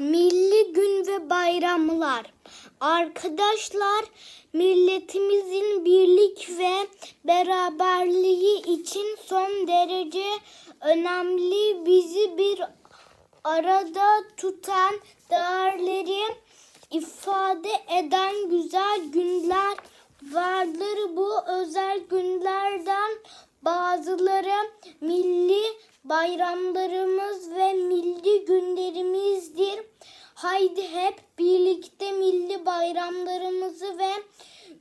Milli gün ve bayramlar. Arkadaşlar, milletimizin birlik ve beraberliği için son derece önemli bizi bir arada tutan değerleri ifade eden güzel günler vardır. Bu özel günlerden bazıları milli bayramlarımız ve milli günlerimizdir. Haydi hep birlikte milli bayramlarımızı ve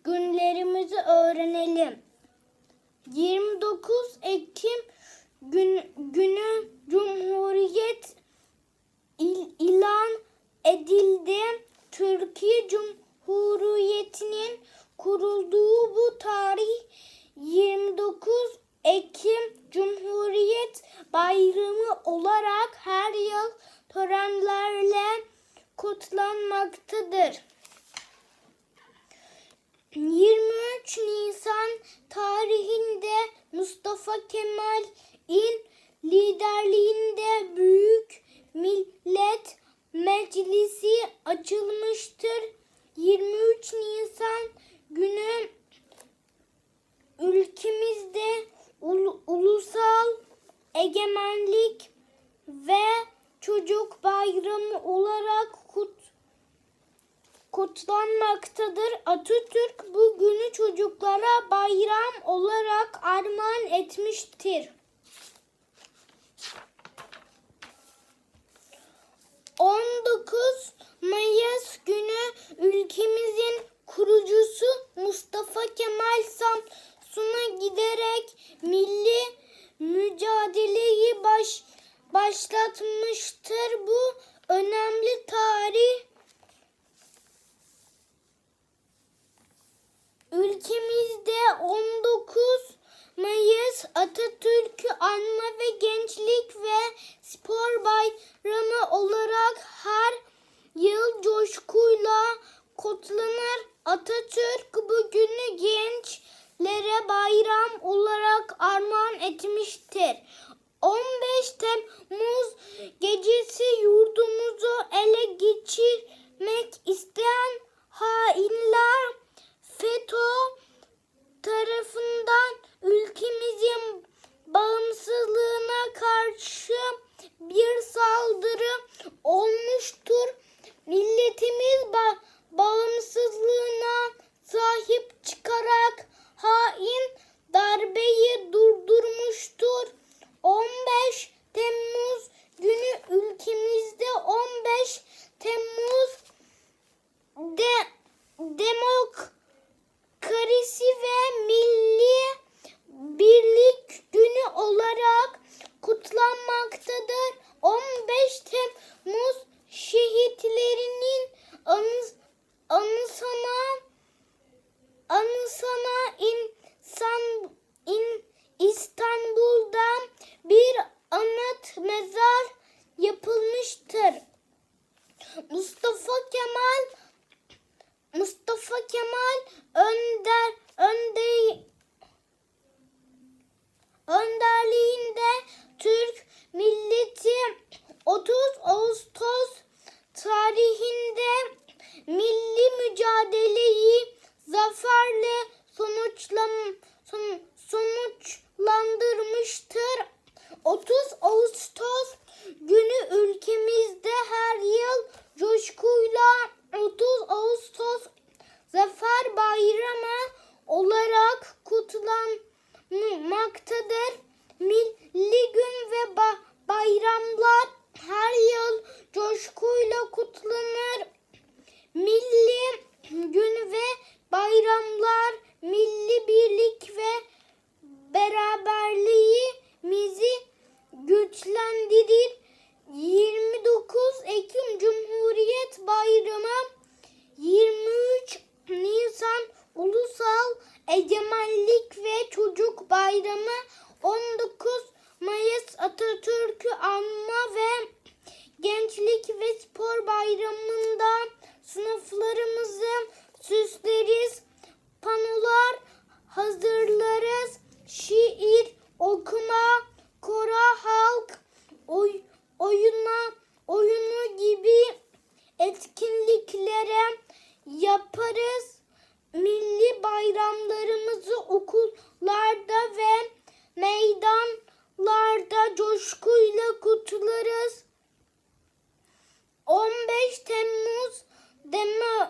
günlerimizi öğrenelim. 29 Ekim gün, günü olarak her yıl törenlerle kutlanmaktadır. 23 Nisan tarihinde Mustafa Kemal'in liderliğinde Büyük Millet Meclisi açılmıştır. 23 Nisan günü ülkemizde ulu- ulusal egemenlik ve çocuk bayramı olarak kut kutlanmaktadır. Atatürk bu günü çocuklara bayram olarak armağan etmiştir. 19 başlatmıştır. Bu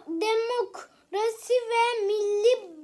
demokrasi ve milli